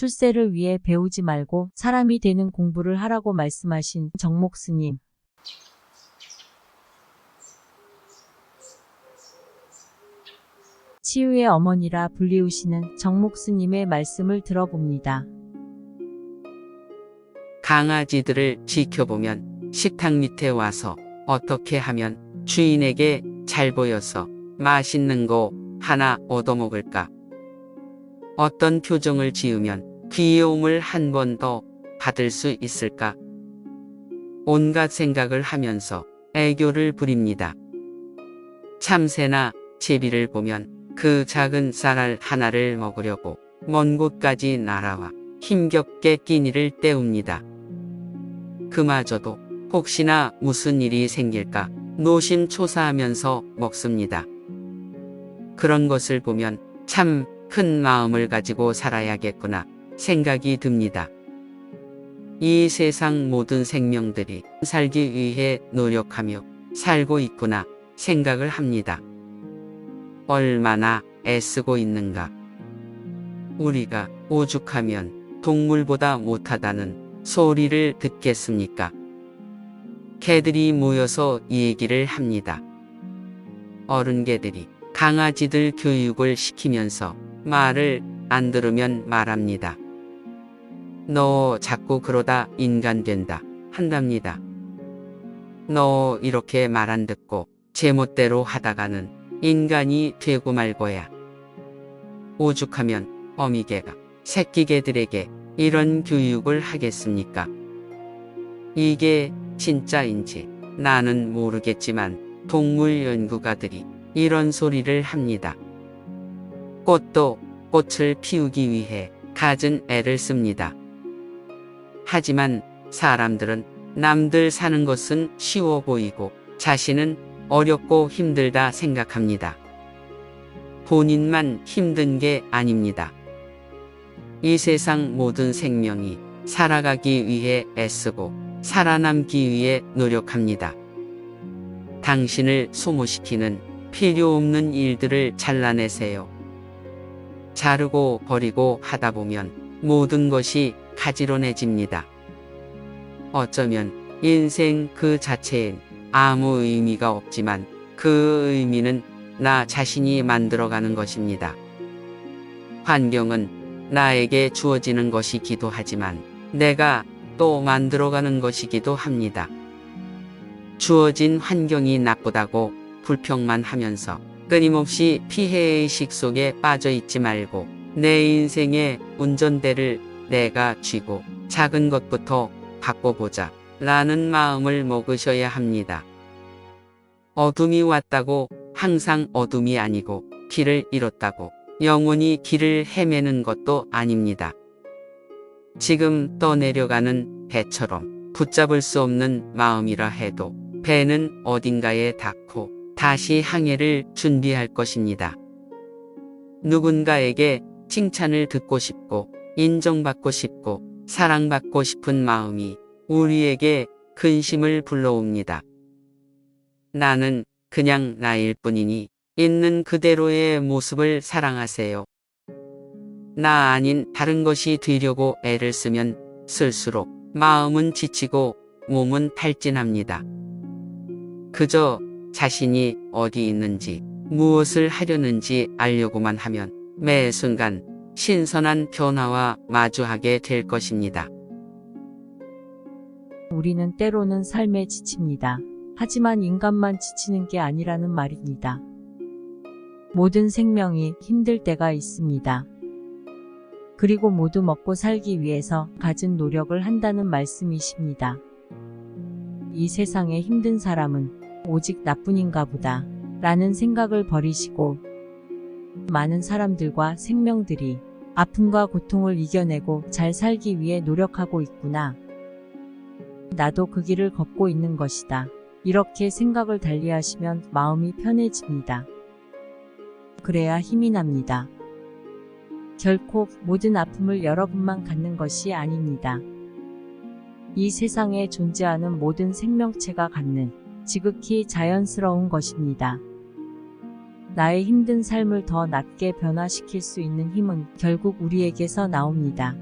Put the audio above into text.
출세를 위해 배우지 말고 사람이 되는 공부를 하라고 말씀하신 정 목 스님. 치유의 어머니라 불리우시는 정 목 스님의 말씀을 들어봅니다. 강아지들을 지켜보면 식탁 밑에 와서 어떻게 하면 주인에게 잘 보여서 맛있는 거 하나 얻어먹을까? 어떤 표정을 지으면 귀여움을 한 번 더 받을 수 있을까? 온갖 생각을 하면서 애교를 부립니다. 참새나 제비를 보면 그 작은 쌀알 하나를 먹으려고 먼 곳까지 날아와 힘겹게 끼니를 때웁니다. 그마저도 혹시나 무슨 일이 생길까 노심초사하면서 먹습니다. 그런 것을 보면 참 큰 마음을 가지고 살아야겠구나 생각이 듭니다. 이 세상 모든 생명들이 살기 위해 노력하며 살고 있구나 생각을 합니다. 얼마나 애쓰고 있는가. 우리가 오죽하면 동물보다 못하다는 소리를 듣겠습니까? 개들이 모여서 얘기를 합니다. 어른 개들이 강아지들 교육을 시키면서 말을 안 들으면 말합니다. 너 자꾸 그러다 인간 된다 한답니다. 너 이렇게 말 안 듣고 제멋대로 하다가는 인간이 되고 말 거야. 오죽하면 어미개가 새끼개들에게 이런 교육을 하겠습니까? 이게 진짜인지 나는 모르겠지만 동물 연구가들이 이런 소리를 합니다. 꽃도 꽃을 피우기 위해 갖은 애를 씁니다. 하지만 사람들은 남들 사는 것은 쉬워 보이고 자신은 어렵고 힘들다 생각합니다. 본인만 힘든 게 아닙니다. 이 세상 모든 생명이 살아가기 위해 애쓰고 살아남기 위해 노력합니다. 당신을 소모시키는 필요 없는 일들을 잘라내세요. 자르고 버리고 하다 보면 모든 것이 가지런해집니다. 어쩌면 인생 그 자체엔 아무 의미가 없지만 그 의미는 나 자신이 만들어가는 것입니다. 환경은 나에게 주어지는 것이기도 하지만 내가 또 만들어가는 것이기도 합니다. 주어진 환경이 나쁘다고 불평만 하면서 끊임없이 피해의식 속에 빠져 있지 말고 내 인생의 운전대를 내가 쥐고 작은 것부터 바꿔보자 라는 마음을 먹으셔야 합니다. 어둠이 왔다고 항상 어둠이 아니고 길을 잃었다고 영원히 길을 헤매는 것도 아닙니다. 지금 떠내려가는 배처럼 붙잡을 수 없는 마음이라 해도 배는 어딘가에 닿고 다시 항해를 준비할 것입니다. 누군가에게 칭찬을 듣고 싶고 인정받고 싶고 사랑받고 싶은 마음이 우리에게 근심을 불러옵니다. 나는 그냥 나일 뿐이니 있는 그대로의 모습을 사랑하세요. 나 아닌 다른 것이 되려고 애를 쓰면 쓸수록 마음은 지치고 몸은 탈진합니다. 그저 자신이 어디 있는지 무엇을 하려는지 알려고만 하면 매 순간 신선한 변화와 마주하게 될 것입니다. 우리는 때로는 삶에 지칩니다. 하지만 인간만 지치는 게 아니라는 말입니다. 모든 생명이 힘들 때가 있습니다. 그리고 모두 먹고 살기 위해서 가진 노력을 한다는 말씀이십니다. 이 세상에 힘든 사람은 오직 나뿐인가 보다 라는 생각을 버리시고 많은 사람들과 생명들이 아픔과 고통을 이겨내고 잘 살기 위해 노력하고 있구나. 나도 그 길을 걷고 있는 것이다. 이렇게 생각을 달리하시면 마음이 편해집니다. 그래야 힘이 납니다. 결코 모든 아픔을 여러분만 갖는 것이 아닙니다. 이 세상에 존재하는 모든 생명체가 갖는 지극히 자연스러운 것입니다. 나의 힘든 삶을 더 낫게 변화시킬 수 있는 힘은 결국 우리에게서 나옵니다.